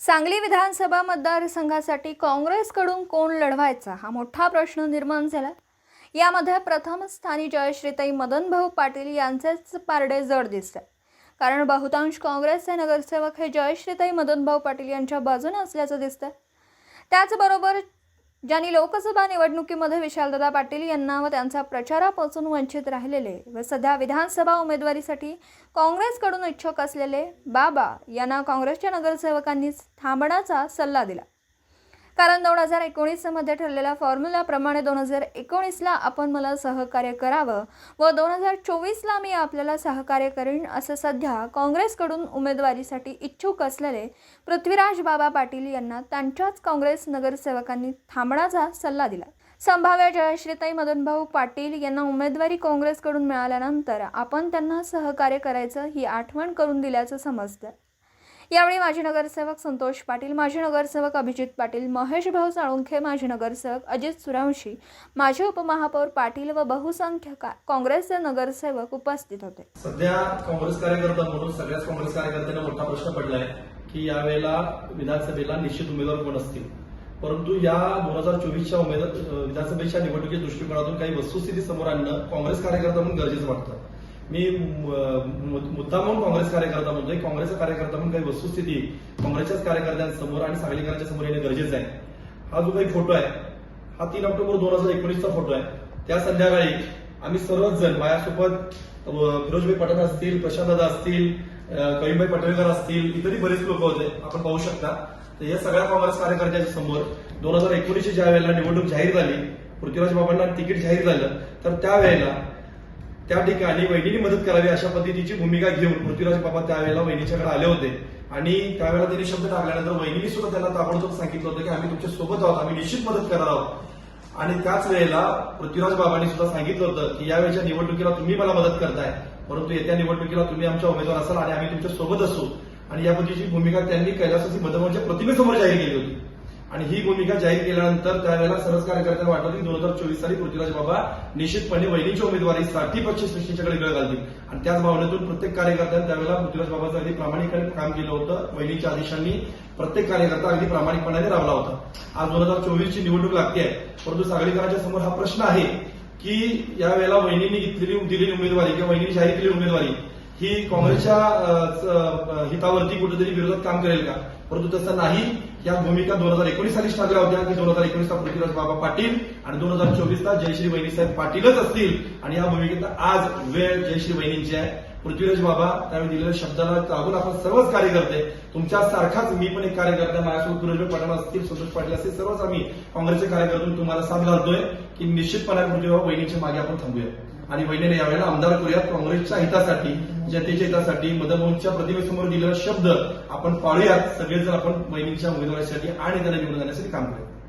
सांगली विधानसभा मतदारसंघासाठी काँग्रेसकडून कोण लढवायचा हा मोठा प्रश्न निर्माण झाला. यामध्ये प्रथम स्थानी जयश्रीताई मदनभाऊ पाटील यांचेच पारडे जड दिसतात कारण बहुतांश काँग्रेसचे नगरसेवक हे जयश्रीताई मदनभाऊ पाटील यांच्या बाजूने असल्याचं दिसतं त्याचबरोबर ज्यांनी लोकसभा निवडणुकीमध्ये विशालदादा पाटील यांना व त्यांचा प्रचारापासून वंचित राहिलेले व सध्या विधानसभा उमेदवारीसाठी काँग्रेसकडून इच्छुक असलेले बाबा यांना काँग्रेसच्या नगरसेवकांनी थांबण्याचा सल्ला दिला. कारण दोन हजार एकोणीसमध्ये ठरलेल्या फॉर्म्युलाप्रमाणे दोन हजार एकोणीसला आपण मला सहकार्य करावं व दोन हजार चोवीसला मी आपल्याला सहकार्य करीन असं सध्या काँग्रेसकडून उमेदवारीसाठी इच्छुक असलेले पृथ्वीराज बाबा पाटील यांना त्यांच्याच काँग्रेस नगरसेवकांनी थांबण्याचा सल्ला दिला. संभाव्य जयश्रीताई मदनभाऊ पाटील यांना उमेदवारी काँग्रेसकडून मिळाल्यानंतर आपण त्यांना सहकार्य करायचं ही आठवण करून दिल्याचं समजतं. यावेळी माजी नगरसेवक संतोष पाटील माजी नगरसेवक अभिजित पाटील महेश भाऊ साळुंखे माजी नगरसेवक अजित सुरवंशी माजी उपमहापौर पाटील व बहुसंख्य काँग्रेसचे नगरसेवक उपस्थित होते. सध्या काँग्रेस कार्यकर्ता म्हणून सगळ्याच काँग्रेस कार्यकर्त्यांना मोठा प्रश्न पडलाय की यावेळेला विधानसभेला निश्चित उमेदवार कोण असतील? परंतु या दोन हजार चोवीसच्या उमेदवार विधानसभेच्या निवडणुकीच्या दृष्टिकोनातून काही वस्तुस्थिती समोर आणणं काँग्रेस कार्यकर्ता म्हणून गरजेचं वाटतं. मी मुद्दा म्हणून काँग्रेस कार्यकर्ता म्हणतोय. काँग्रेसचा कार्यकर्ता म्हणून काही वस्तुस्थिती काँग्रेसच्याच कार्यकर्त्यांसमोर आणि सांगलीकरांच्या समोर येणे गरजेचं आहे. हा जो काही फोटो आहे हा तीन ऑक्टोबर दोन हजार एकोणीसचा फोटो आहे. त्या संध्याकाळी आम्ही सर्वच जण माझ्यासोबत फिरोजभाई पठाण असतील प्रशांत दादा असतील अ, कवीमभाई पटवेकर असतील इतरही बरेच लोक होते. आपण पाहू शकता. तर या सगळ्या काँग्रेस कार्यकर्त्यांच्या समोर दोन हजार एकोणीसच्या ज्या वेळेला निवडणूक जाहीर झाली पृथ्वीराज बाबांना तिकीट जाहीर झालं तर त्यावेळेला त्या ठिकाणी वहिनीने मदत करावी अशा पद्धतीची भूमिका घेऊन पृथ्वीराज बाबा त्यावेळेला वहिनीच्याकडे आले होते. आणि त्यावेळेला त्यांनी शब्द टाकल्यानंतर वहिनीने सुद्धा त्याला ताबडतोब सांगितलं होतं की आम्ही तुमच्यासोबत आहोत आम्ही निश्चित मदत करणार आहोत. आणि त्याच वेळेला पृथ्वीराज बाबांनी सुद्धा सांगितलं होतं की यावेळेच्या निवडणुकीला तुम्ही मला मदत करताय परंतु येत्या निवडणुकीला तुम्ही आमच्या उमेदवार असाल आणि आम्ही तुमच्यासोबत असू. आणि या पद्धतीची भूमिका त्यांनी कैलासाची मदमाच्या प्रतिमेसमोर जाहीर केली होती. आणि ही भूमिका जाहीर केल्यानंतर त्यावेळेला सर्वच कार्यकर्त्यांना वाटलं की दोन हजार चोवीस साली पृथ्वीराज बाबा निश्चितपणे वहिनीच्या उमेदवारीसाठी पक्ष सृष्टीच्याकडे वेळ घालतील. आणि त्याच भावनेतून प्रत्येक कार्यकर्त्याने त्यावेळेला पृथ्वीराज बाबाचं अगदी प्रामाणिकपणे काम केलं होतं. वहिनीच्या आदेशांनी प्रत्येक कार्यकर्ता अगदी प्रामाणिकपणाने राबला होता. आज दोन हजार चोवीसची निवडणूक लागते आहे. परंतु सागरीकरांच्या समोर हा प्रश्न आहे की यावेळेला वहिनींनी घेतलेली दिलेली उमेदवारी किंवा वहिनींनी जाहीर केलेली उमेदवारी ही काँग्रेसच्या हितावरती कुठेतरी विरोधात काम करेल का? परंतु तसं नाही. या भूमिका दोन हजार एकोणीस साली टाकल्या होत्या की दोन हजार एकोणीसला पृथ्वीराज बाबा पाटील आणि दोन हजार चोवीसला जयश्री वहिनीसाहेब पाटीलच असतील. आणि या भूमिकेचा आज वेळ जयश्री वहिनींची आहे. पृथ्वीराज बाबा त्यावेळी दिलेल्या शब्दाला लागून आपण सर्वच कार्यकर्ते. तुमच्या सारखाच मी पण एक कार्यकर्ता माझ्यासोबत फिरोजभाई पठाण असतील संतोष पाटील असतील सर्वच आम्ही काँग्रेसचे कार्यकर्ते तुम्हाला साथ घालतोय की निश्चितपणे पृथ्वीबाबा वहिनीच्या मागे आपण थांबूया. आणि वहिनीने यावेळेला आमदार करूयात काँग्रेसच्या हितासाठी जनतेच्या हितासाठी मदनमोहनच्या प्रतिमेसमोर दिलेला शब्द आपण पाळूयात. सगळेजण आपण वहिनीच्या उमेदवारीसाठी आणि त्यांना निवडून जाण्यासाठी काम करूया